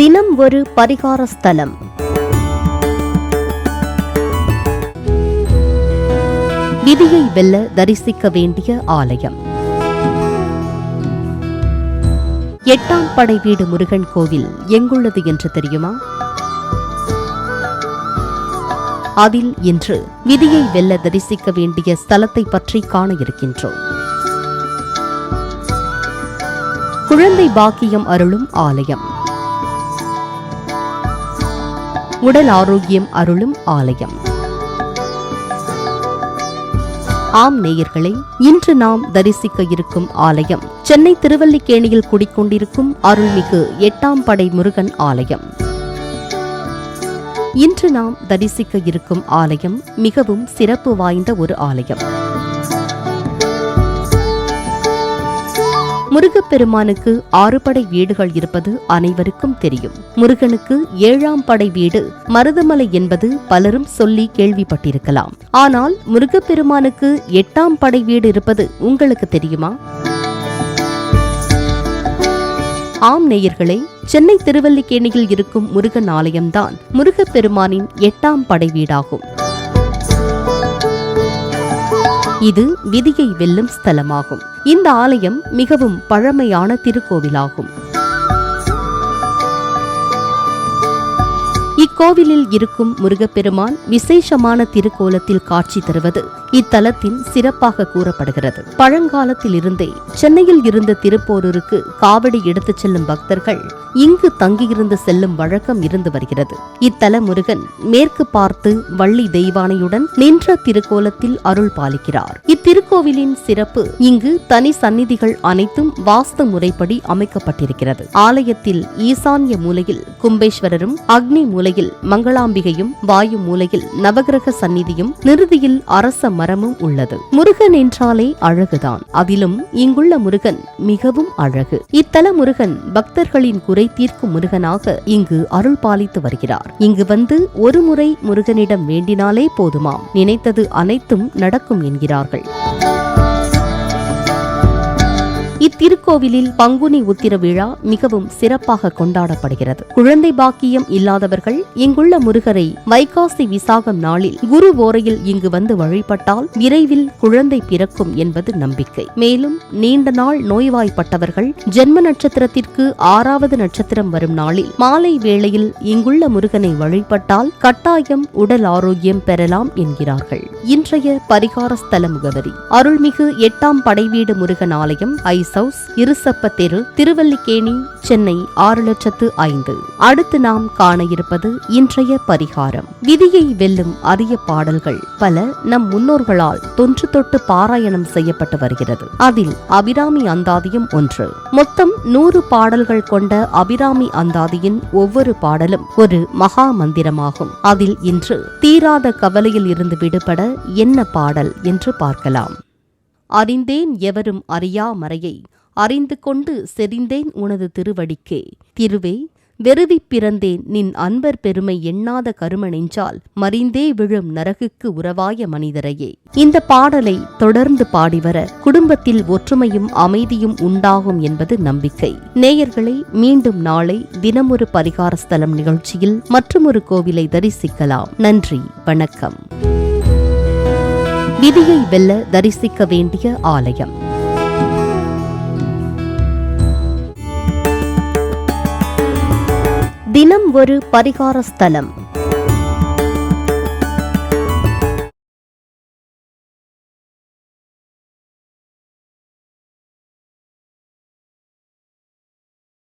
தினம் ஒரு பரிகார ஸ்தலம். விதியை வெல்ல தரிசிக்க வேண்டிய ஆலயம். எட்டாம் படை வீடு முருகன் கோவில் எங்குள்ளது என்று தெரியுமா? அதில் இன்று விதியை வெல்ல தரிசிக்க வேண்டிய ஸ்தலத்தை பற்றி காண இருக்கின்றோம். குழந்தை பாக்கியம் அருளும் ஆலயம். உடல் ஆரோக்கியம் அருளும் ஆலயம். ஆம் நேயர்களே இன்று நாம் தரிசிக்க இருக்கும் ஆலயம் சென்னை திருவல்லிக்கேணியில் குடிக்கொண்டிருக்கும் அருள்மிகு எட்டாம் படை முருகன் ஆலயம். இன்று நாம் தரிசிக்க இருக்கும் ஆலயம் மிகவும் சிறப்பு வாய்ந்த ஒரு ஆலயம். முருகப்பெருமானுக்கு ஆறு படை வீடுகள் இருப்பது அனைவருக்கும் தெரியும். முருகனுக்கு ஏழாம் படை வீடு மருதமலை என்பது பலரும் சொல்லி கேள்விப்பட்டிருக்கலாம். ஆனால் முருகப்பெருமானுக்கு எட்டாம் படை வீடு இருப்பது உங்களுக்கு தெரியுமா? ஆம் நேயர்களே சென்னை திருவல்லிக்கேணியில் இருக்கும் முருகன் ஆலயம்தான் முருகப்பெருமானின் எட்டாம் படை வீடாகும். இது விதியை வெல்லும் ஸ்தலமாகும். இந்த ஆலயம் மிகவும் பழமையான திருக்கோவிலாகும். இக்கோவிலில் இருக்கும் முருகப்பெருமான் விசேஷமான திருக்கோலத்தில் காட்சி தருவது இத்தலத்தின் சிறப்பாக கூறப்படுகிறது. பழங்காலத்தில் இருந்தே சென்னையில் இருந்த திருப்போரூருக்கு காவடி எடுத்துச் செல்லும் பக்தர்கள் இங்கு தங்கியிருந்து செல்லும் வழக்கம் இருந்து வருகிறது. இத்தல முருகன் மேற்கு பார்த்து வள்ளி தெய்வானையுடன் நின்ற திருக்கோலத்தில் அருள் பாலிக்கிறார். இத்திருக்கோவிலின் சிறப்பு இங்கு தனி சந்நிதிகள் அனைத்தும் வாஸ்து முறைப்படி அமைக்கப்பட்டிருக்கிறது. ஆலயத்தில் ஈசான்ய மூலையில் கும்பேஸ்வரரும் அக்னி மூலையில் மங்களாம்பிகையும் வாயு மூலையில் நவகிரக சந்நிதியும் நிறுதியில் அரச மரமும் உள்ளது. முருகன் என்றாலே அழகுதான். அதிலும் இங்குள்ள முருகன் மிகவும் அழகு. இத்தல முருகன் பக்தர்களின் குறை தீர்க்கும் முருகனாக இங்கு அருள் பாலித்து வருகிறார். இங்கு வந்து ஒரு முறை முருகனிடம் வேண்டினாலே போதுமாம். நினைத்தது அனைத்தும் நடக்கும் என்கிறார்கள். திருக்கோவிலில் பங்குனி உத்திர விழா மிகவும் சிறப்பாக கொண்டாடப்படுகிறது. குழந்தை பாக்கியம் இல்லாதவர்கள் இங்குள்ள முருகரை வைகாசி விசாகம் நாளில் குரு ஓரையில் இங்கு வந்து வழிபட்டால் விரைவில் குழந்தை பிறக்கும் என்பது நம்பிக்கை. மேலும் நீண்ட நாள் நோய்வாய்ப்பட்டவர்கள் ஜென்ம நட்சத்திரத்திற்கு ஆறாவது நட்சத்திரம் வரும் நாளில் மாலை வேளையில் இங்குள்ள முருகனை வழிபட்டால் கட்டாயம் உடல் ஆரோக்கியம் பெறலாம் என்கிறார்கள். இன்றைய பரிகார ஸ்தல முகவரி. அருள்மிகு எட்டாம் படைவீடு முருகன் ஆலயம் ஐசௌ ஹவுஸ் இருசப்ப தெரு திருவல்லிக்கேணி சென்னை ஆறு லட்சத்து ஐந்து. அடுத்து நாம் காண இருப்பது இன்றைய பரிகாரம். விதியை வெல்லும் அரிய பாடல்கள் பல நம் முன்னோர்களால் தொன்று தொட்டு பாராயணம் செய்யப்பட்டு வருகிறது. அதில் அபிராமி அந்தாதியும் ஒன்று. மொத்தம் நூறு பாடல்கள் கொண்ட அபிராமி அந்தாதியின் ஒவ்வொரு பாடலும் ஒரு மகா மந்திரமாகும். அதில் இன்று தீராத கவலையில் இருந்து விடுபட என்ன பாடல் என்று பார்க்கலாம். அறிந்தேன் எவரும் அறியா மறையை அறிந்து கொண்டு செறிந்தேன் உனது திருவடிக்கே. திருவே வெறுவிப் பிறந்தேன் நின் அன்பர் பெருமை எண்ணாத கரும நெஞ்சால் மறிந்தே விழும் நரகுக்கு உறவாய மனிதரையே. இந்த பாடலை தொடர்ந்து பாடிவர குடும்பத்தில் ஒற்றுமையும் அமைதியும் உண்டாகும் என்பது நம்பிக்கை. நேயர்களை மீண்டும் நாளை தினமொரு பரிகார ஸ்தலம் நிகழ்ச்சியில் மற்றொரு கோவிலை தரிசிக்கலாம். நன்றி வணக்கம். விதியை வெல்ல தரிசிக்க வேண்டிய ஆலயம். தினம் ஒரு பரிகார ஸ்தலம்